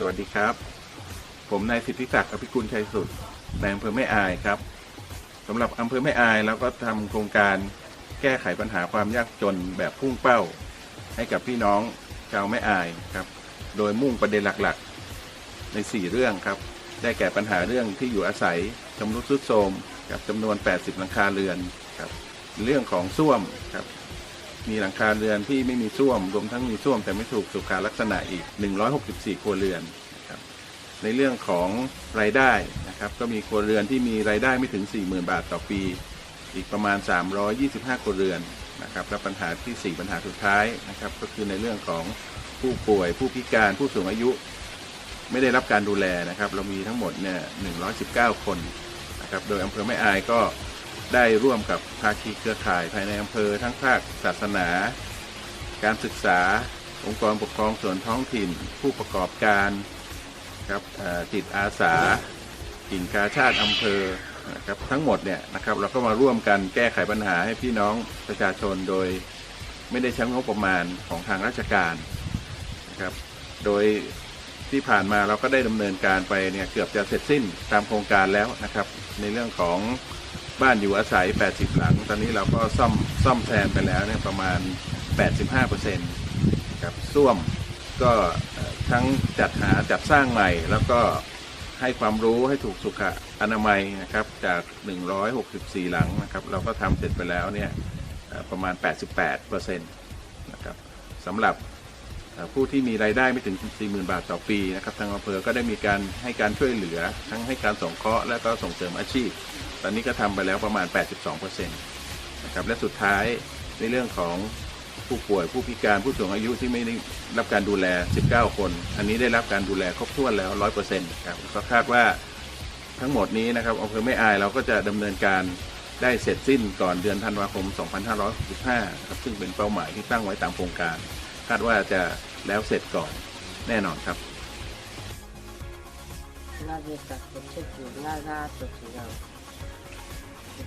สวัสดีครับ ผมนายสิทธิศักดิ์อภิกุลชัยสุดในอำเภอแม่อายครับสำหรับอำเภอแม่อายเราก็ทำโครงการแก้ไขปัญหาความยากจนแบบพุ่งเป้า ให้กับพี่น้องชาวแม่อายครับ โดยมุ่งประเด็นหลักๆ ใน 4 เรื่องครับ ได้แก่ปัญหาเรื่องที่อยู่อาศัยชำรุดทรุดโทรมกับจำนวน 80 หลังคาเรือนครับ เรื่องของส้วมครับ มีหลังคาเรือนที่ไม่มีส้วม รวมทั้งมีส้วมแต่ไม่ถูกสุขาลักษณะอีก 164 ครัวเรือนนะครับในเรื่องของรายได้นะครับก็มีครัวเรือนที่มีรายได้ไม่ถึง 40,000 บาทต่อปี อีกประมาณ 325 ครัวเรือนนะครับและปัญหาที่ 4 ปัญหาสุดท้ายนะครับก็คือในเรื่องของผู้ป่วย ผู้พิการผู้สูงอายุ ไม่ได้รับการดูแลนะครับ เรามีทั้งหมดเนี่ย119 คนนะครับโดยอำเภอแม่อายก็ ได้ร่วมกับภาคีเครือข่ายภายในอำเภอทั้งภาคศาสนา การศึกษา องค์กรปกครองส่วนท้องถิ่น ผู้ประกอบการครับจิตอาสากิ่งกาชาติอำเภอนะครับทั้งหมดเนี่ยนะครับเราก็มาร่วมกันแก้ไขปัญหาให้พี่น้องประชาชนโดยไม่ได้ใช้งบประมาณของทางราชการนะครับโดยที่ผ่านมาเราก็ได้ดำเนินการไปเนี่ยเกือบจะเสร็จสิ้นตามโครงการแล้วนะครับ ในเรื่องของ บ้านอยู่อาศัย 80 หลัง ตอนนี้เราก็ซ่อมซ่อมแซมไปแล้วเนี่ยประมาณ 85%ครับส้วมก็เอ่อทั้งจัดหาจัดสร้างใหม่ แล้วก็ให้ความรู้ให้ถูกสุขอนามัยนะครับจาก 164 หลังนะครับ เราก็ทำเสร็จไปแล้วเนี่ยประมาณ 88%นะครับสำหรับผู้ที่มีรายได้ไม่ถึง 40,000 บาทต่อปีนะครับ ทางอำเภอก็ได้มีการให้การช่วยเหลือ ทั้งให้การสงเคราะห์และก็ส่งเสริมอาชีพ ตอนนี้ก็ทำไปแล้วประมาณ 82%นะครับและสุดท้ายในเรื่องของผู้ป่วยผู้พิการผู้สูงอายุที่ไม่ได้รับการดูแล 19 คน อันนี้ได้รับการดูแลครบถ้วนแล้ว 100%ครับก็คาดว่าทั้งหมดนี้นะครับอำเภอแม่อายเราก็จะดำเนินการได้เสร็จสิ้นก่อนเดือนธันวาคม 2565ครับซึ่งเป็นเป้าหมายที่ตั้งไว้ตามโครงการ คาดว่าจะแล้วเสร็จก่อนแน่นอนครับ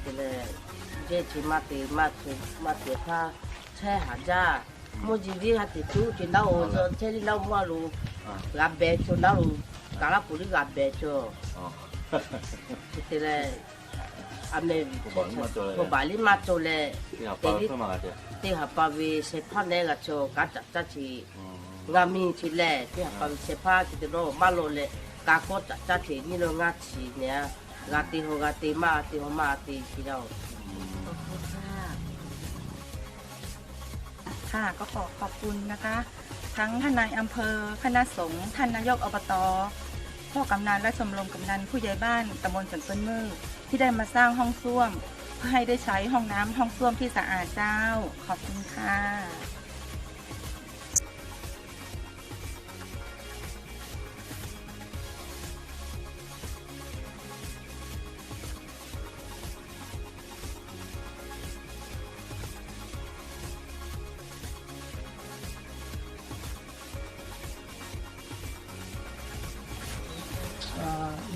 দিলে যেছি মাতে মাতে মাতে খা ছয় হাজার mo chỉ đi hạt thì chú chỉ đau ổn rồi thế đi đau mua luôn gặp bé cho đau luôn là phụ nữ bé cho thế là anh này có bài lý mặt cho lệ thế đi thế học bài về sẽ phát lệ là cho cả chặt chặt chỉ ngà mi chỉ lệ thế học bài sẽ phát thì đó mà lô lệ cả có chặt chặt chỉ như là ngã chỉ nè กาติโหกาติมาติโหมาติพี่น้าขอบคุณค่ะค่ะก็ขอขอบคุณนะคะ ทั้งท่านนายอำเภอคณะสงฆ์ท่านนายกอบตพ่อกำนันและชมรมกำนันผู้ใหญ่บ้านตำบลสันต้นมือที่ได้มาสร้างห้องส้วม เพื่อให้ได้ใช้ห้องน้ำห้องส้วมที่สะอาดเจ้า ขอบคุณค่ะ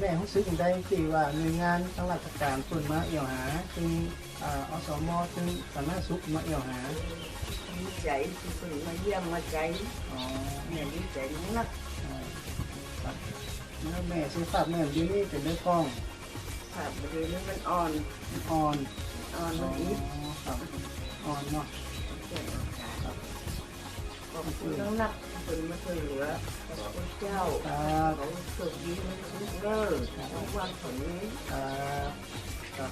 แม่รู้สึกอย่างได้สิว่าหน่วยงานทางราชการส่วนมาเอี่ยวหาซึ่งอ่าอสมซึ่งสาธารณสุขมาเอี่ยวหาดีใจที่เพิ่งมาเยี่ยมมาใจอ๋อแม่ดีใจนักอ่าครับแล้วแม่ซื้อฝากแม่อยู่นี่เป็นเรื่องกล้องค่ะบริเวณนี้มันอ่อนอ่อนอ่อนมันอีกอ่อนเนาะขอบคุณทั้งนัก คนมาช่วยเหลือพระเจ้าครับเขาสุขดีมันสุขเลิศของวันของนี้ครับครับ